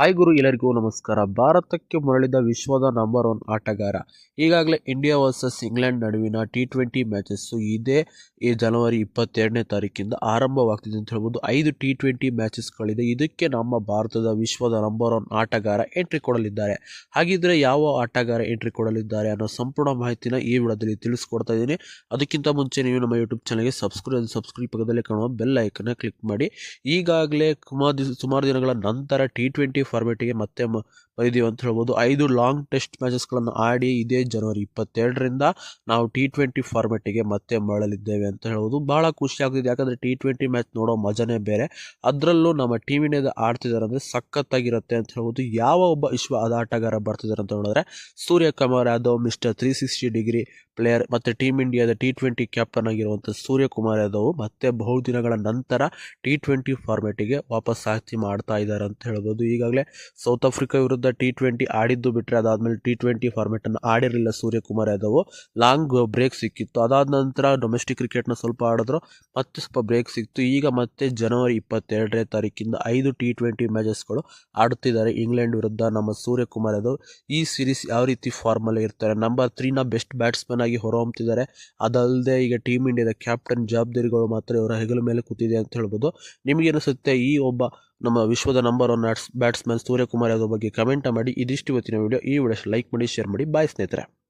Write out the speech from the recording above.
Hi ಗುರು, ಎಲ್ಲರಿಗೂ ನಮಸ್ಕಾರ. ಭಾರತಕ್ಕೆ ಮರಳಿದ ವಿಶ್ವದ ನಂಬರ್ ಒನ್ ಆಟಗಾರ. ಈಗಾಗಲೇ ಇಂಡಿಯಾ ವರ್ಸಸ್ ಇಂಗ್ಲೆಂಡ್ ನಡುವಿನ ಟಿ ಟ್ವೆಂಟಿ ಮ್ಯಾಚಸ್ಸು ಇದೇ ಈ ಜನವರಿ ಇಪ್ಪತ್ತೆರಡನೇ ತಾರೀಕಿಂದ ಆರಂಭವಾಗ್ತಿದೆ ಅಂತ ಹೇಳ್ಬೋದು. ಐದು ಟಿ ಟ್ವೆಂಟಿ ಮ್ಯಾಚಸ್ಗಳಿದೆ ಇದಕ್ಕೆ ನಮ್ಮ ಭಾರತದ ವಿಶ್ವದ ನಂಬರ್ ಒನ್ ಆಟಗಾರ ಎಂಟ್ರಿ ಕೊಡಲಿದ್ದಾರೆ. ಹಾಗಿದ್ರೆ ಯಾವ ಆಟಗಾರ ಎಂಟ್ರಿ ಕೊಡಲಿದ್ದಾರೆ ಅನ್ನೋ ಸಂಪೂರ್ಣ ಮಾಹಿತಿನ ಈ ವಿಡಿಯೋದಲ್ಲಿ ತಿಳಿಸ್ಕೊಡ್ತಾ ಇದ್ದೀನಿ. ಅದಕ್ಕಿಂತ ಮುಂಚೆ ನೀವು ನಮ್ಮ ಯೂಟ್ಯೂಬ್ ಚಾನಲ್ಗೆ ಸಬ್ಸ್ಕ್ರೈಬ್ ಸಬ್ಸ್ಕ್ರೈಬ್ ಪಕ್ಕದಲ್ಲಿ ಕಾಣುವ ಬೆಲ್ ಐಕನ್ನ ಕ್ಲಿಕ್ ಮಾಡಿ. ಈಗಾಗಲೇ ಸುಮಾರು ದಿನಗಳ ನಂತರ ಟಿ ಟ್ವೆಂಟಿ ಫಾರ್ಮೆಟಿಗೆ ಮತ್ತೆ ಮ ಅಂತ ಹೇಳ್ಬೋದು. ಐದು ಲಾಂಗ್ ಟೆಸ್ಟ್ ಮ್ಯಾಚಸ್ಗಳನ್ನು ಆಡಿ ಇದೇ ಜನವರಿ ಇಪ್ಪತ್ತೆರಡರಿಂದ ನಾವು ಟಿ ಟ್ವೆಂಟಿ ಫಾರ್ಮೆಟಿಗೆ ಮತ್ತೆ ಮರಳಲಿದ್ದೇವೆ ಅಂತ ಹೇಳ್ಬೋದು. ಭಾಳ ಖುಷಿ ಆಗ್ತಿದೆ ಯಾಕಂದರೆ ಟಿ ಟ್ವೆಂಟಿ ಮ್ಯಾಚ್ ನೋಡೋ ಮಜಾನೇ ಬೇರೆ. ಅದರಲ್ಲೂ ನಮ್ಮ ಟೀಮ್ ಇಂಡಿಯಾದ ಆಡ್ತಿದ್ದಾರೆ ಅಂದರೆ ಸಖತ್ತಾಗಿರುತ್ತೆ ಅಂತ ಹೇಳ್ಬೋದು. ಯಾವ ಒಬ್ಬ ವಿಶ್ವ ಆಟಗಾರ ಬರ್ತಿದ್ದಾರೆ ಅಂತ ಹೇಳಿದ್ರೆ Suryakumar Yadav mister three sixty degree player ಮತ್ತು ಟೀಮ್ ಇಂಡಿಯಾದ ಟಿ ಟ್ವೆಂಟಿ ಕ್ಯಾಪ್ಟನ್ ಆಗಿರುವಂಥ ಸೂರ್ಯಕುಮಾರ್ ಯಾದವ್ ಮತ್ತೆ ಬಹುದಿನಗಳ ನಂತರ ಟಿ ಟ್ವೆಂಟಿ ಫಾರ್ಮೆಟಿಗೆ ವಾಪಸ್ ಆಸ್ತಿ ಮಾಡ್ತಾ ಇದ್ದಾರೆ ಅಂತ ಹೇಳ್ಬೋದು. ಈಗಾಗಲೇ ಸೌತ್ ಆಫ್ರಿಕಾ ವಿರುದ್ಧ ಟಿ ಟ್ವೆಂಟಿ ಆಡಿದ್ದು ಬಿಟ್ಟರೆ ಅದಾದಮೇಲೆ ಟಿ ಟ್ವೆಂಟಿ ಫಾರ್ಮೆಟನ್ನು ಆಡಿರಲಿಲ್ಲ ಸೂರ್ಯಕುಮಾರ್ ಯಾದವ್. ಲಾಂಗ್ ಬ್ರೇಕ್ ಸಿಕ್ಕಿತ್ತು. ಅದಾದ ನಂತರ ಡೊಮೆಸ್ಟಿಕ್ ಕ್ರಿಕೆಟ್ನ ಸ್ವಲ್ಪ ಆಡಿದ್ರು. ಮತ್ತೆ ಸ್ವಲ್ಪ ಬ್ರೇಕ್ ಸಿಕ್ತು ಈಗ ಮತ್ತೆ ಜನವರಿ ಇಪ್ಪತ್ತೆರಡನೇ ತಾರೀಕಿಂದ ಐದು ಟಿ ಟ್ವೆಂಟಿ ಮ್ಯಾಚಸ್ಗಳು ಆಡುತ್ತಿದ್ದಾರೆ ಇಂಗ್ಲೆಂಡ್ ವಿರುದ್ಧ ನಮ್ಮ ಸೂರ್ಯಕುಮಾರ್ ಯಾದವ್. ಈ ಸೀರೀಸ್ ಯಾವ ರೀತಿ ಫಾರ್ಮಲ್ಲಿ ಇರ್ತಾರೆ? ನಂಬರ್ ತ್ರೀನ ಬೆಸ್ಟ್ ಬ್ಯಾಟ್ಸ್ಮನ್ ಆಗಿ ಹೊರಹೊಮ್ಮುತ್ತಿದ್ದಾರೆ ಅದಲ್ಲದೆ ಈಗ ಟೀಮ್ ಇಂಡಿಯಾದ ಕ್ಯಾಪ್ಟನ್ ಜವಾಬ್ದಾರಿಗಳು ಮಾತ್ರ ಇವರ ಹೆಗಲ ಮೇಲೆ ಕೂತಿದೆ ಅಂತ ಹೇಳ್ಬೋದು. ನಿಮಗೇನಿಸುತ್ತೆ ಈ ಒಬ್ಬ ನಮ್ಮ ವಿಶ್ವದ number one batsman Suryakumar Yadav ಬಗ್ಗೆ ಕಮೆಂಟ್ ಮಾಡಿ ಇದಿಷ್ಟು ಇವತ್ತಿನ ವಿಡಿಯೋ ಈ ವಿಡಿಯೋ ಲೈಕ್ ಮಾಡಿ ಶೇರ್ ಮಾಡಿ. ಬಾಯ್ ಸ್ನೇಹಿತರೆ.